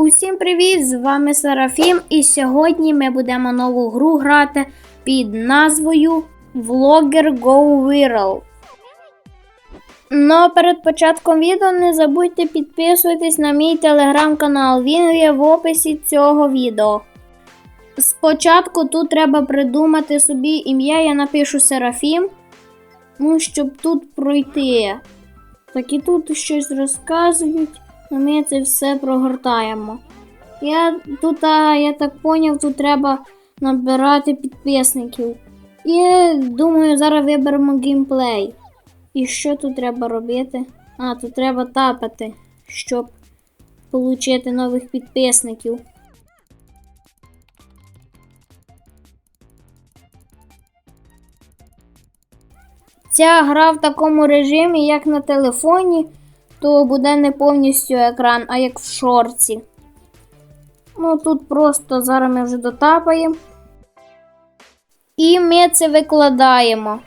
Усім привіт! З вами Серафім, і сьогодні ми будемо нову гру грати під назвою Vlogger Go Viral. Ну, перед початком відео не забудьте підписуватись на мій телеграм-канал. Він є в описі цього відео. Спочатку тут треба придумати собі ім'я, я напишу Серафім. Ну, щоб тут пройти. Так і тут щось розказують, а ми це все прогортаємо. Я тут, я так поняв, тут треба набирати підписників. І думаю, зараз виберемо геймплей. І що тут треба робити? А, тут треба тапати, щоб отримати нових підписників. Ця гра в такому режимі, як на телефоні, то буде не повністю екран, а як в шорці. Ну тут просто зараз ми вже дотапаємо. І ми це викладаємо.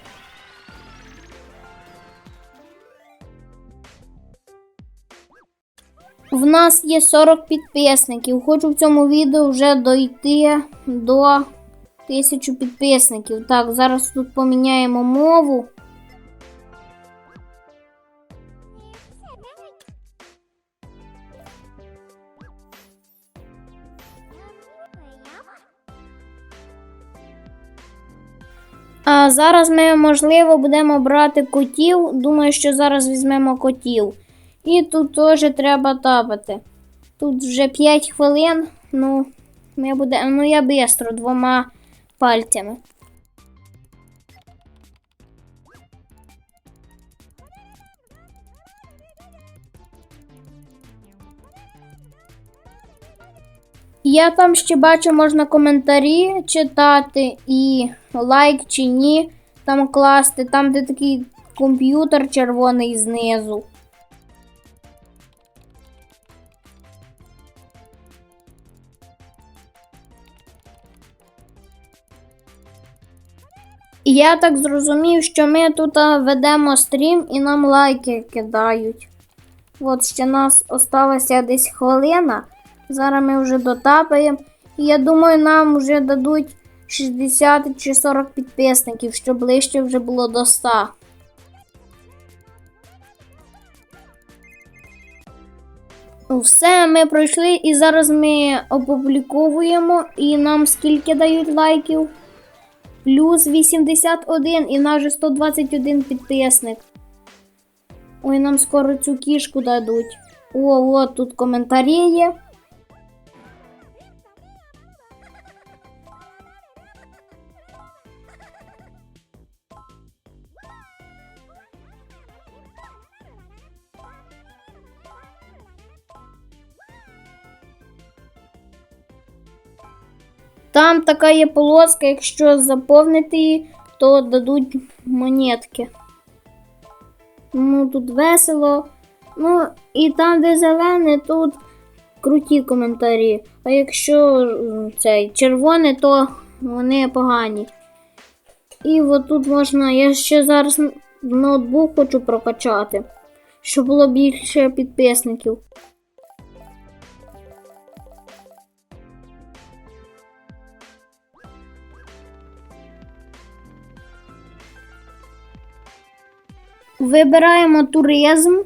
В нас є 40 підписників. Хочу в цьому відео вже дойти до 1000 підписників. Так, зараз тут поміняємо мову. А зараз ми, можливо, будемо брати котів. Думаю, що зараз візьмемо котів. І тут теж треба тапати. Тут вже 5 хвилин. Ну, ми буде... ну я швидко двома пальцями. Я там ще бачу, можна коментарі читати і лайк чи ні. Там класти, там де такий комп'ютер червоний знизу. І я так зрозумів, що ми тут ведемо стрім і нам лайки кидають. От ще нас осталася десь хвилина. Зараз ми вже дотапаємо. І я думаю, нам вже дадуть 60 чи 40 підписників, щоб ближче вже було до 100. Ну, Все, ми пройшли і зараз ми опубліковуємо. І нам скільки дають лайків? Плюс 81 і нас вже 121 підписник. Ой, нам скоро цю кішку дадуть. О, от тут коментарі є. Там така є полоска, якщо заповнити її, то дадуть монетки. Ну, тут весело. Ну, і там, де зелене, тут круті коментарі. А якщо цей червоне, то вони погані. І от тут можна. Я ще зараз ноутбук хочу прокачати, щоб було більше підписників. Вибираємо туризм.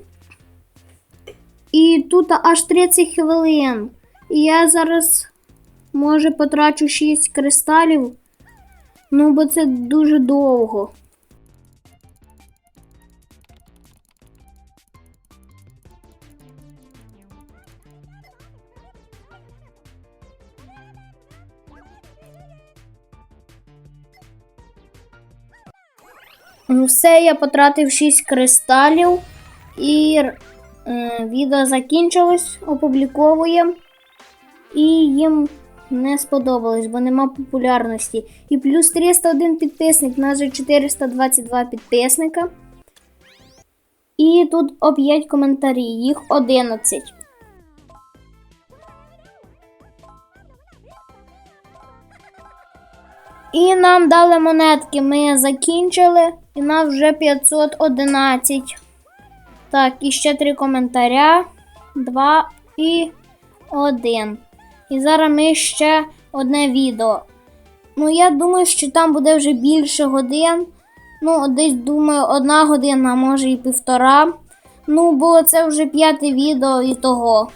І тут аж 30 хвилин. І я зараз, може, потрачу 6 кристалів. Ну, бо це дуже довго. Все, я потратив 6 кристалів. І е, відео закінчилось, опубліковуємо. І їм не сподобалось, бо нема популярності. І плюс 301 підписник, у нас вже 422 підписника. І тут о 5 коментарі, їх 11. І нам дали монетки. Ми закінчили, і нам вже 511. Так, і ще три коментаря. Два і один. І зараз ми ще одне відео. Ну, я думаю, що там буде вже більше годин. Ну, десь думаю, одна година, може і півтора. Ну, бо це вже п'яте відео і того.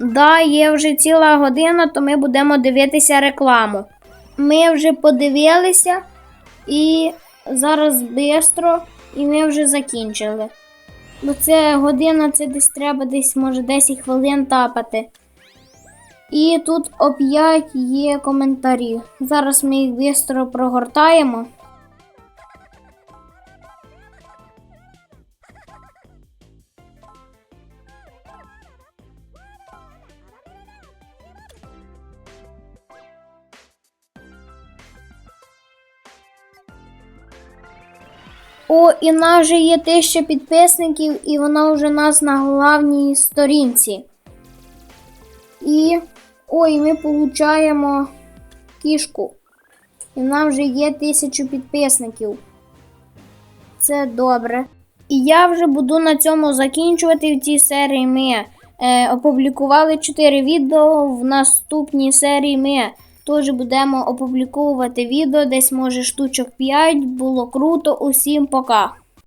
Да, є вже ціла година, то ми будемо дивитися рекламу. Ми вже подивилися і зараз швидко, і ми вже закінчили. Бо це година, це десь треба десь, може, 10 хвилин тапати. І тут оп'ять є коментарі. Зараз ми їх швидко прогортаємо. О, і нас вже є тисяча підписників, і вона вже нас на головній сторінці. І ой, ми получаємо кішку. І в нас вже є тисячу підписників. Це добре. І я вже буду на цьому закінчувати в цій серії. Ми е, опублікували 4 відео. В наступній серії ми теж будемо опубліковувати відео. Десь може штучок 5. Було круто. Усім пока.